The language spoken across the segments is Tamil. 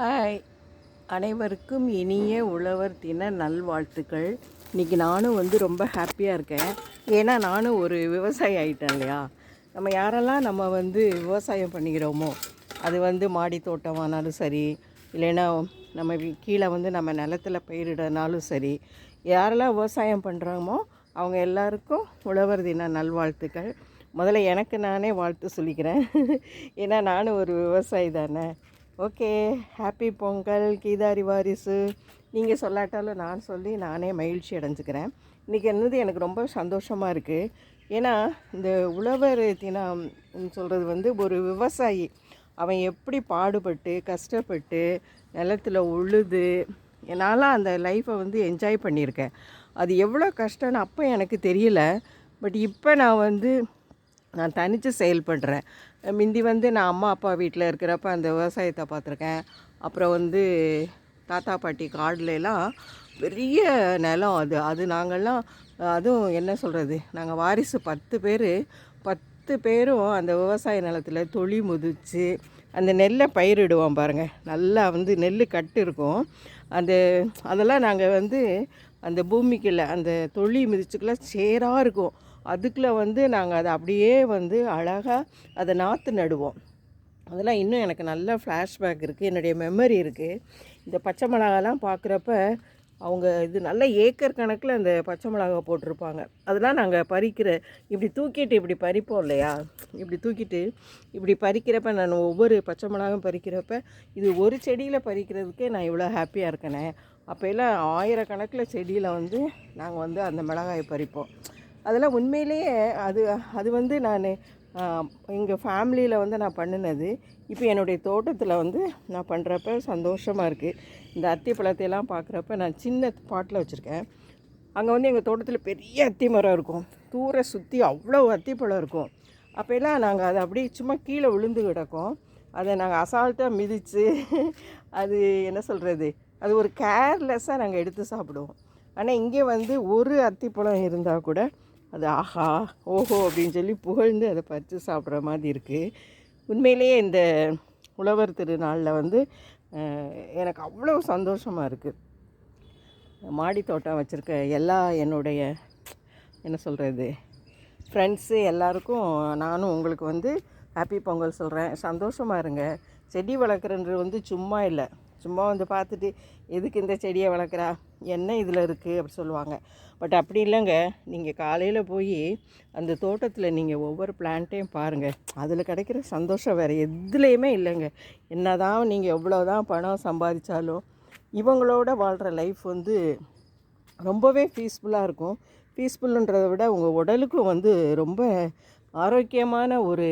ஹாய் அனைவருக்கும் இனிய உழவர் தின நல்வாழ்த்துக்கள். இன்றைக்கி நானும் வந்து ரொம்ப ஹாப்பியாக இருக்கேன். ஏன்னா நானும் ஒரு விவசாயி ஆகிட்டேன் இல்லையா? நம்ம யாரெல்லாம் நம்ம வந்து விவசாயம் பண்ணிக்கிறோமோ அது வந்து மாடி தோட்டமானாலும் சரி இல்லைன்னா நம்ம கீழே வந்து நம்ம நிலத்துல பயிரிடனாலும் சரி யாரெல்லாம் விவசாயம் பண்ணுறோமோ அவங்க எல்லாருக்கும் உழவர் தின நல்வாழ்த்துக்கள். முதல்ல எனக்கு நானே வாழ்த்து சொல்லிக்கிறேன். ஏன்னா நானும் ஒரு விவசாயி தானே. ஓகே ஹாப்பி பொங்கல் கீதாரி வாரிசு. நீங்கள் சொல்லாட்டாலும் நான் சொல்லி நானே மகிழ்ச்சி அடைஞ்சுக்கிறேன். இன்றைக்கி என்னது எனக்கு ரொம்ப சந்தோஷமாக இருக்குது ஏன்னா இந்த உழவர் தினம் சொல்கிறது வந்து ஒரு விவசாயி. அவன் எப்படி பாடுபட்டு கஷ்டப்பட்டு நிலத்துல உழுது என்னால் அந்த லைஃப்பை வந்து என்ஜாய் பண்ணியிருக்கேன். அது எவ்வளோ கஷ்டம்னு அப்போ எனக்கு தெரியல. பட் இப்போ நான் வந்து நான் தனித்து செயல்படுறேன். முந்தி வந்து நான் அம்மா அப்பா வீட்டில் இருக்கிறப்ப அந்த விவசாயத்தை பார்த்துருக்கேன். அப்புறம் வந்து தாத்தா பாட்டி காடுலலாம் பெரிய நிலம் அது. அது நாங்கள்லாம் அதுவும் என்ன சொல்கிறது நாங்கள் வாரிசு பத்து பேர் பத்து பேரும் அந்த விவசாய நிலத்தில் தொழி முதிச்சு அந்த நெல்லை பயிரிடுவோம் பாருங்கள் நல்லா வந்து நெல் கட்டு இருக்கும். அந்த அதெல்லாம் நாங்கள் வந்து அந்த பூமிக்குள்ளே அந்த தொழி மிதிச்சுக்குள்ளே சேராக இருக்கும். அதுக்குள்ளே வந்து நாங்கள் அதை அப்படியே வந்து அழகாக அதை நாற்று நடுவோம். அதெல்லாம் இன்னும் எனக்கு நல்ல ஃப்ளாஷ்பேக் இருக்குது என்னுடைய மெமரி இருக்குது இந்த பச்சை மிளகாலாம் பார்க்குறப்ப அவங்க இது நல்ல ஏக்கர் கணக்கில் அந்த பச்சை மிளகா போட்டிருப்பாங்க. அதெல்லாம் நாங்கள் பறிக்கிற இப்படி தூக்கிட்டு இப்படி பறிப்போம் இல்லையா? இப்படி தூக்கிட்டு இப்படி பறிக்கிறப்ப நான் ஒவ்வொரு பச்சை மிளகாவும் பறிக்கிறப்ப இது ஒரு செடியில் பறிக்கிறதுக்கே நான் இவ்வளோ ஹாப்பியாக இருக்கேனே. அப்போ எல்லாம் ஆயிரக்கணக்கில் செடியில் வந்து நாங்கள் வந்து அந்த மிளகாயை பறிப்போம். அதெல்லாம் உண்மையிலேயே அது அது வந்து நான் எங்கள் ஃபேமிலியில் வந்து நான் பண்ணினது. இப்போ என்னுடைய தோட்டத்தில் வந்து நான் பண்ணுறப்ப சந்தோஷமாக இருக்குது இந்த அத்தி பழத்தையெல்லாம் பார்க்குறப்ப நான் சின்ன பாட்டில் வச்சுருக்கேன். அங்கே வந்து எங்கள் தோட்டத்தில் பெரிய அத்தி மரம் இருக்கும். தூர சுற்றி அவ்வளோ அத்தி பழம் இருக்கும். அப்போல்லாம் நாங்கள் அதை அப்படியே சும்மா கீழே விழுந்து கிடக்கும். அதை நாங்கள் அசால்ட்டாக மிதித்து அது என்ன சொல்கிறது அது ஒரு கேர்லெஸ்ஸாக நாங்கள் எடுத்து சாப்பிடுவோம். ஆனால் இங்கே வந்து ஒரு அத்திப்பழம் இருந்தால் கூட அது ஆஹா ஓஹோ அப்படின்னு சொல்லி புகழ்ந்து அதை பறித்து சாப்பிட்ற மாதிரி இருக்குது உண்மையிலேயே இந்த உழவர் திருநாளில் வந்து எனக்கு அவ்வளோ சந்தோஷமாக இருக்குது மாடி தோட்டம் வச்சுருக்க எல்லா என்னுடைய என்ன சொல்கிறது ஃப்ரெண்ட்ஸு எல்லாருக்கும் நானும் உங்களுக்கு வந்து ஹாப்பி பொங்கல் சொல்கிறேன் சந்தோஷமாக இருங்க. செடி வளர்க்குறது வந்து சும்மா இல்லை. சும்மா வந்து பார்த்துட்டு எதுக்கு இந்த செடியை வளர்க்குறா? என்ன இதில் இருக்குது? அப்படி சொல்லுவாங்க. பட் அப்படி இல்லைங்க. நீங்கள் காலையில் போய் அந்த தோட்டத்தில் நீங்கள் ஒவ்வொரு பிளான்ட்டையும் பாருங்கள் அதில் கிடைக்கிற சந்தோஷம் வேறு எதுலேயுமே இல்லைங்க. என்ன தான் நீங்கள் எவ்வளோ தான் பணம் சம்பாதிச்சாலும் இவங்களோட வாழ்கிற லைஃப் வந்து ரொம்பவே பீஸ்ஃபுல்லாக இருக்கும். பீஸ்ஃபுல்லுன்றதை விட உங்கள் உடலுக்கும் வந்து ரொம்ப ஆரோக்கியமான ஒரு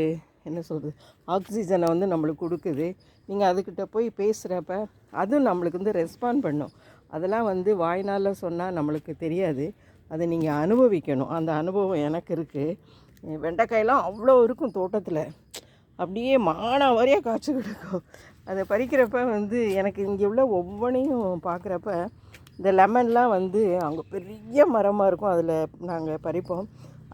என்ன சொல்கிறது ஆக்சிஜனை வந்து நம்மளுக்கு கொடுக்குது. நீங்கள் அதுக்கிட்ட போய் பேசுகிறப்ப அதுவும் நம்மளுக்கு வந்து ரெஸ்பாண்ட் பண்ணும். அதெல்லாம் வந்து வாய்னால் சொன்னால் நம்மளுக்கு தெரியாது. அதை நீங்கள் அனுபவிக்கணும். அந்த அனுபவம் எனக்கு இருக்குது வெண்டைக்காயெல்லாம் அவ்வளோ இருக்கும் தோட்டத்தில். அப்படியே மானாவாரியாக காய்ச்சி கிடக்கும். அதை பறிக்கிறப்ப வந்து எனக்கு இங்கே உள்ள ஒவ்வொன்றையும் பார்க்குறப்ப இந்த லெமன்லாம் வந்து அங்கே பெரிய மரமாக இருக்கும் அதில் நாங்கள் பறிப்போம்.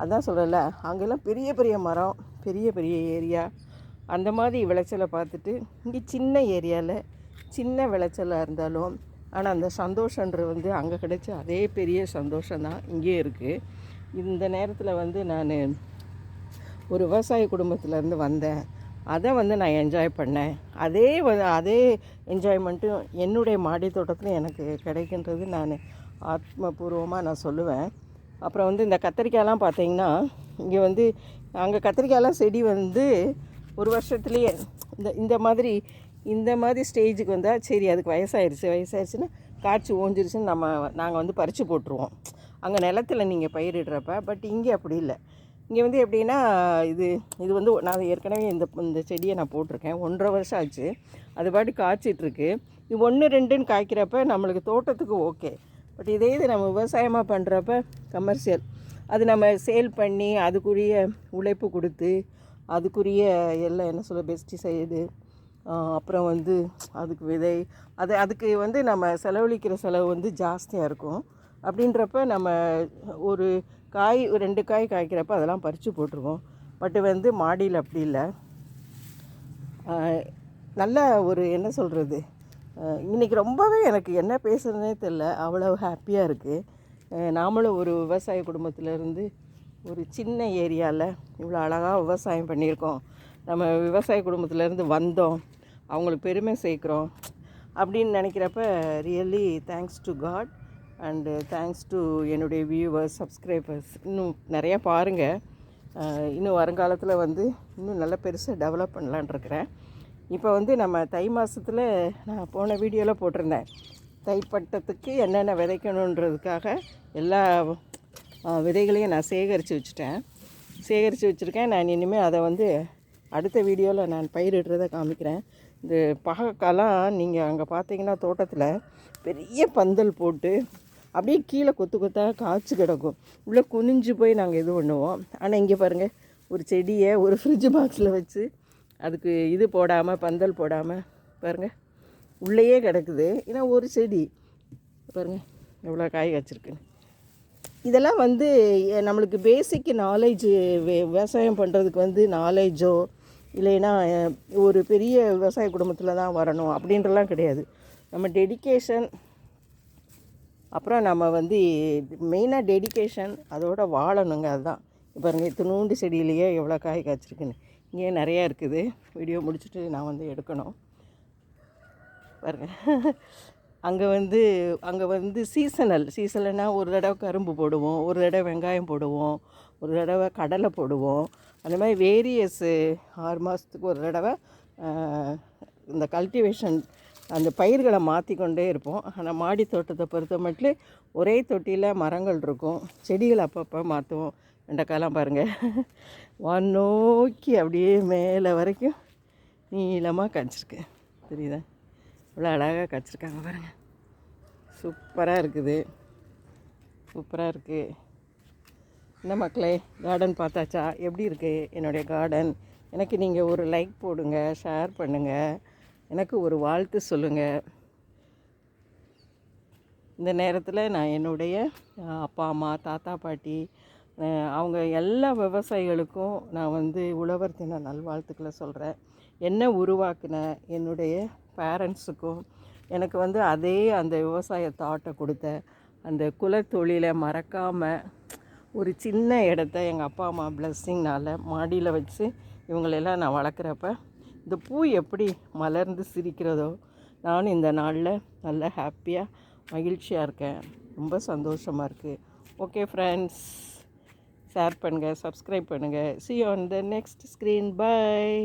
அதான் சொல்லலை அங்கெல்லாம் பெரிய பெரிய மரம் பெரிய பெரிய ஏரியா. அந்த மாதிரி விளைச்சலை பார்த்துட்டு இங்கே சின்ன ஏரியாவில் சின்ன விளைச்சலாக இருந்தாலும் ஆனால் அந்த சந்தோஷன்றது வந்து அங்கே கிடைச்ச அதே பெரிய சந்தோஷம்தான் இங்கே இருக்குது இந்த நேரத்தில் வந்து நான் ஒரு விவசாய குடும்பத்திலேருந்து வந்தேன். அதை வந்து நான் என்ஜாய் பண்ணேன். அதே வ அதே என்ஜாய்மெண்ட்டும் என்னுடைய மாடி தோட்டத்தில் எனக்கு கிடைக்கின்றது நான் ஆத்மபூர்வமாக நான் சொல்லுவேன். அப்புறம் வந்து இந்த கத்திரிக்காயெல்லாம் பார்த்தீங்கன்னா இங்கே வந்து அங்கே கத்திரிக்காயெல்லாம் செடி வந்து ஒரு வருஷத்துலேயே இந்த இந்த மாதிரி இந்த மாதிரி ஸ்டேஜுக்கு வந்தால் சரி அதுக்கு வயசாயிருச்சு வயசாயிருச்சுன்னா காய்ச்சி ஓஞ்சிருச்சுன்னு நம்ம நாங்கள் வந்து பறித்து போட்டுருவோம். அங்கே நிலத்துல நீங்கள் பயிரிடுறப்ப பட் இங்கே அப்படி இல்லை. இங்கே வந்து எப்படின்னா இது இது வந்து நான் ஏற்கனவே இந்த இந்த செடியை நான் போட்டிருக்கேன். ஒன்றரை வருஷம் ஆச்சு. அது பாட்டு காய்ச்சிட்ருக்கு. இது ஒன்று ரெண்டுன்னு காய்க்கிறப்ப நம்மளுக்கு தோட்டத்துக்கு ஓகே. பட் இதே இது நம்ம விவசாயமாக பண்ணுறப்ப கமர்ஷியல் அது நம்ம சேல் பண்ணி அதுக்குரிய உழைப்பு கொடுத்து அதுக்குரிய எல்லாம் என்ன சொல்ல பெஸ்டிசைடு அப்புறம் வந்து அதுக்கு விதை அது அதுக்கு வந்து நம்ம செலவழிக்கிற செலவு வந்து ஜாஸ்தியாக இருக்கும். அப்படின்றப்ப நம்ம ஒரு காய் ஒரு ரெண்டு காய் காய்க்கிறப்ப அதெல்லாம் பறித்து போட்டுருவோம். பட் வந்து மாடியில் அப்படி இல்லை. நல்ல ஒரு என்ன சொல்கிறது இன்றைக்கி இன்னைக்கு ரொம்பவே எனக்கு என்ன பேசுகிறதுனே தெரில அவ்வளோ ஹாப்பியாக இருக்குது நாமளும் ஒரு விவசாய குடும்பத்திலேருந்து ஒரு சின்ன ஏரியாவில் இவ்வளோ அழகாக விவசாயம் பண்ணியிருக்கோம். நம்ம விவசாய குடும்பத்திலேருந்து வந்தோம். அவங்களுக்கு பெருமை சேர்க்குறோம். அப்படின்னு நினைக்கிறப்ப really thanks to God and thanks to என்னுடைய வியூவர்ஸ் சப்ஸ்கிரைபர்ஸ் இன்னும் நிறையா பாருங்கள் இன்னும் வருங்காலத்தில் வந்து இன்னும் நல்ல பெருசாக டெவலப் பண்ணலான்ட்ருக்கிறேன் இப்போ வந்து நம்ம தை மாதத்தில் நான் போன வீடியோவில் போட்டிருந்தேன். தைப்பட்டத்துக்கு என்னென்ன விதைக்கணுன்றதுக்காக எல்லா விதைகளையும் நான் சேகரித்து வச்சுட்டேன். சேகரித்து வச்சுருக்கேன். நான் இனிமேல் அதை வந்து அடுத்த வீடியோவில் நான் பயிரிடுறதை காமிக்கிறேன். இந்த பகக்காலாம் நீங்கள் அங்கே பார்த்தீங்கன்னா தோட்டத்தில் பெரிய பந்தல் போட்டு அப்படியே கீழே கொத்து கொத்தாக காய்ச்சி கிடக்கும். உள்ளே குனிஞ்சு போய் நாங்கள் இது பண்ணுவோம். ஆனால் இங்கே பாருங்கள் ஒரு செடியை ஒரு ஃப்ரிட்ஜ் பாக்ஸில் வச்சு அதுக்கு இது போடாமல் பந்தல் போடாமல் பாருங்கள் உள்ளேயே கிடக்குது. ஏன்னா ஒரு செடி பாருங்கள் எவ்வளோ காய் காய்ச்சிருக்குன்னு. இதெல்லாம் வந்து நம்மளுக்கு பேசிக் நாலேஜு விவசாயம் பண்ணுறதுக்கு வந்து நாலேஜோ இல்லைன்னா ஒரு பெரிய விவசாய குடும்பத்தில் தான் வரணும் அப்படின்றலாம் கிடையாது. நம்ம டெடிகேஷன் அப்புறம் நம்ம வந்து மெயினாக டெடிகேஷன் அதோட வாழணுங்க அதுதான். இப்போ பாருங்க இத்தினூண்டு செடியிலேயே எவ்வளோ காய் காய்ச்சிருக்குன்னு. இங்கே நிறையா இருக்குது. வீடியோ முடிச்சுட்டு நான் வந்து எடுக்கணும். பாருங்கள் அங்கே வந்து அங்கே வந்து சீசனல் சீசனல்னால் ஒரு தடவை கரும்பு போடுவோம் ஒரு தடவை வெங்காயம் போடுவோம் ஒரு தடவை கடலை போடுவோம். அந்த மாதிரி வேரியஸ் ஆறு மாதத்துக்கு ஒரு தடவை இந்த கல்டிவேஷன் அந்த பயிர்களை மாற்றிக்கொண்டே இருப்போம். ஆனால் மாடி தோட்டத்தை பொறுத்த மட்டும் ஒரே தொட்டியில் மரங்கள் இருக்கும். செடிகள் அப்பப்போ மாற்றுவோம் வெண்டைக்காயெலாம் பாருங்கள் வான் நோக்கி அப்படியே மேலே வரைக்கும் நீளமாக காய்ச்சிருக்கு. தெரியுதா இவ்வளோ அழகாக காய்ச்சிருக்காங்க பாருங்கள் சூப்பராக இருக்குது. சூப்பராக இருக்குது என்ன மக்களே கார்டன் பார்த்தாச்சா? எப்படி இருக்குது என்னுடைய கார்டன் எனக்கு நீங்கள் ஒரு லைக் போடுங்க ஷேர் பண்ணுங்கள் எனக்கு ஒரு வாழ்த்து சொல்லுங்கள் இந்த நேரத்தில் நான் என்னுடைய அப்பா அம்மா தாத்தா பாட்டி அவங்க எல்லா விவசாயிகளுக்கும் நான் வந்து உழவர் தின நல்வாழ்த்துக்களை சொல்கிறேன் என்ன உருவாக்குன? என்னுடைய பேரண்ட்ஸுக்கும் எனக்கு வந்து அதே அந்த விவசாய தாட்டை கொடுத்த அந்த குலத்தொழிலை மறக்காமல் ஒரு சின்ன இடத்த எங்கள் அப்பா அம்மா பிளஸ்ஸிங்னால் மாடியில் வச்சு இவங்களெல்லாம் நான் வளர்க்குறப்ப இந்த பூ எப்படி மலர்ந்து சிரிக்கிறதோ நானும் இந்த நாளில் நல்ல ஹாப்பியாக மகிழ்ச்சியாக இருக்கேன். ரொம்ப சந்தோஷமாக இருக்குது ஓகே ஃப்ரெண்ட்ஸ் ஷேர் பண்ணுங்கள் சப்ஸ்கிரைப் பண்ணுங்கள் see on the next screen bye